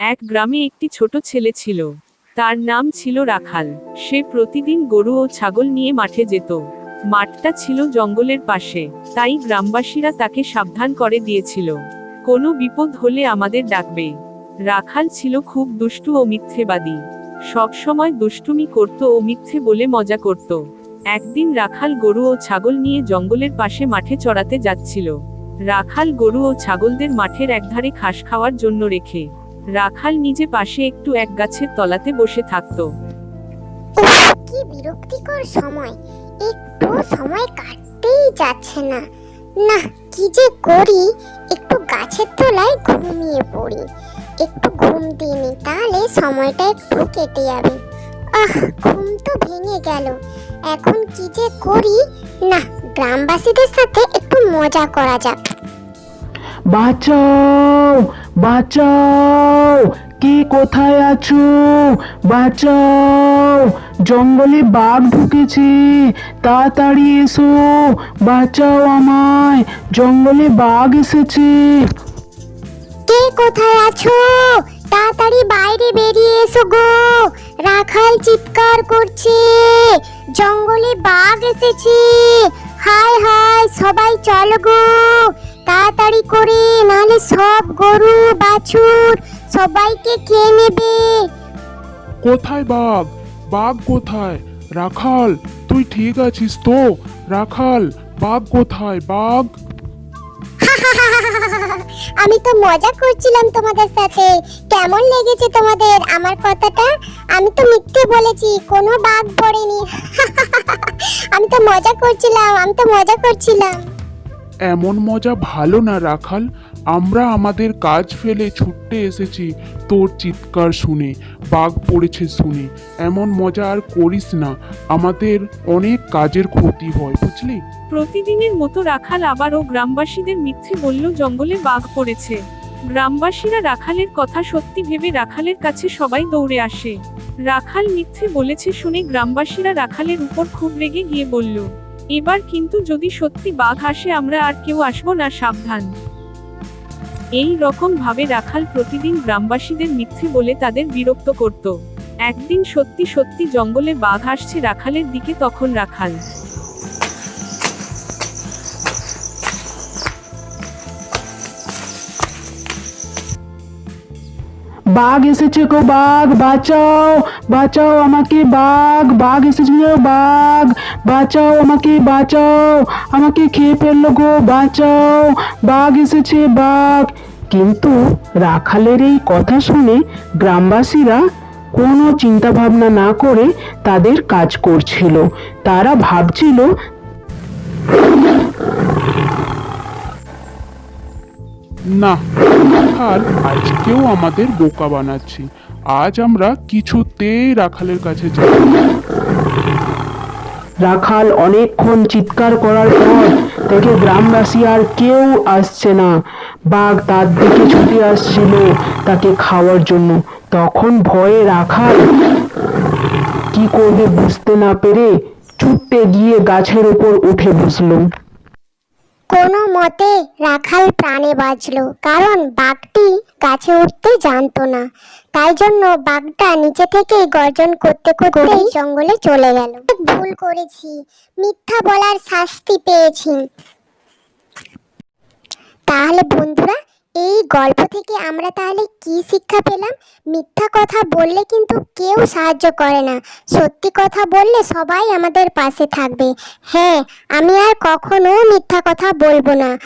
এক গ্রামে একটি ছোট ছেলে ছিল। তার নাম ছিল রাখাল। সে প্রতিদিন গরু ও ছাগল নিয়ে মাঠে যেত। মাঠটা ছিল জঙ্গলের পাশে, তাই গ্রামবাসীরা তাকে সাবধান করে দিয়েছিল। কোনো বিপদ হলে আমাদের ডাকবে। রাখাল ছিল খুব দুষ্টু ও মিথ্যেবাদী। সবসময় দুষ্টুমি করত ও মিথ্যে বলে মজা করত। একদিন রাখাল গরু ও ছাগল নিয়ে জঙ্গলের পাশে মাঠে চড়াতে যাচ্ছিল। রাখাল গরু ও ছাগলদের মাঠের একধারে ঘাস খাওয়ার জন্য রেখে রাখাল নিজে পাশে একটু এক গাছের তলাতে বসে থাকত। কি বিরক্তিকর সময়। একটু সময় কাটতেই যাচ্ছে না। না, কি যে করি, একটু গাছের তলায় ঘুমিয়ে পড়ি। একটু ঘুম দিয়ে নি, তাহলে সময়টা একটু কেটে যাবে। আহ, ঘুম তো ভেঙে গেল। এখন কি যে করি? না, গ্রামবাসীদের সাথে একটু মজা করা যাক। বাঁচাও বাঁচাও, কে কোথায় আছো? বাঁচাও, জঙ্গলে বাঘ ঢুকেছে, তাড়াতাড়ি এসো, বাঁচাও আমায়, জঙ্গলে বাঘ এসেছে। কে কোথায় আছো? তাড়াতাড়ি বাইরে বেরিয়ে এসো গো। রাখাল চিৎকার করছে, জঙ্গলে বাঘ এসেছে। হায় হায়, সবাই চলো গো। তাড়াতাড়ি করে নাহলে সব গরু বাছুর সবাইকে খেয়ে নেবে। কোথায় বাঘ? বাঘ কোথায়? রাখাল তুই ঠিক আছিস তো? রাখাল বাঘ কোথায় বাঘ? আমি তো মজা করছিলাম তোমাদের সাথে। কেমন লেগেছে তোমাদের আমার কথাটা? আমি তো মিথ্যে বলেছি কোনো বাঘ পড়েনি। আমি তো মজা করছিলাম আমি তো মজা করছিলাম। এমন মজা ভালো না রাখাল। আমরা আমাদের কাজ ফেলে ছুটতে এসেছি তোর চিৎকার শুনে, বাঘ পড়েছে শুনে। এমন মজা আর করিস না, আমাদের অনেক কাজের ক্ষতি হয়, বুঝলি? প্রতিদিনের মতো রাখাল আবারও গ্রামবাসীদের মিথ্যে বলল, জঙ্গলে বাঘ পড়েছে। গ্রামবাসীরা রাখালের কথা সত্যি ভেবে রাখালের কাছে সবাই দৌড়ে আসে। রাখাল মিথ্যে বলেছে শুনে গ্রামবাসীরা রাখালের উপর খুব রেগে গিয়ে বলল এবার কিন্তু যদি সত্যি বাঘ আসে, আমরা আর কেউ আসব না, সাবধান। এই রকম ভাবে রাখাল প্রতিদিন গ্রামবাসীদের মিথ্যে বলে তাদের বিরক্ত করত। একদিন সত্যি সত্যি জঙ্গলে বাঘ আসছে রাখালের দিকে, তখন রাখাল বাঘ এসেছে গো বাঘ, বাঁচাও বাঁচাও আমাকে বাঘ বাঘ এসেছে গো বাঘ, বাঁচাও আমাকে বাঁচাও, আমাকে খেয়ে ফেলল গো, বাঁচাও, বাঘ এসেছে বাঘ। কিন্তু রাখালের এই কথা শুনে গ্রামবাসীরা কোনো চিন্তা ভাবনা না করে তাদের কাজ করছিল। তারা ভাবছিল না রাখাল আজকেও আমাদের বোকা বানাচ্ছি। আজ আমরা কিছুতেই রাখালের কাছে যাব রাখাল অনেকক্ষণ চিৎকার করার পর থেকে গ্রামবাসী আর কেউ আসছে না। বাঘ তার দিকে ছুটে আসছিল তাকে খাওয়ার জন্য। তখন ভয়ে রাখাল, কি করবে বুঝতে না পেরে ছুটতে গিয়ে গাছের উপর উঠে বসল। কোনো মতে রাখাল প্রাণে বাঁচল, কারণ বাঘটি গাছে উঠতে জানতো না। তাই জন্য বাঘটা নিচে থেকে গর্জন করতে করতে জঙ্গলে চলে গেল। ভুল করেছি, মিথ্যা বলার শাস্তি পেয়েছি। তাহলে বন্ধুরা গল্প থেকে আমরা তাহলে কি শিক্ষা পেলাম? মিথ্যা কথা বললে কিন্তু কেউ সাহায্য করে না। সত্যি কথা বললে সবাই আমাদের পাশে থাকবে। হ্যাঁ আমি আর কখনো মিথ্যা কথা বলব না।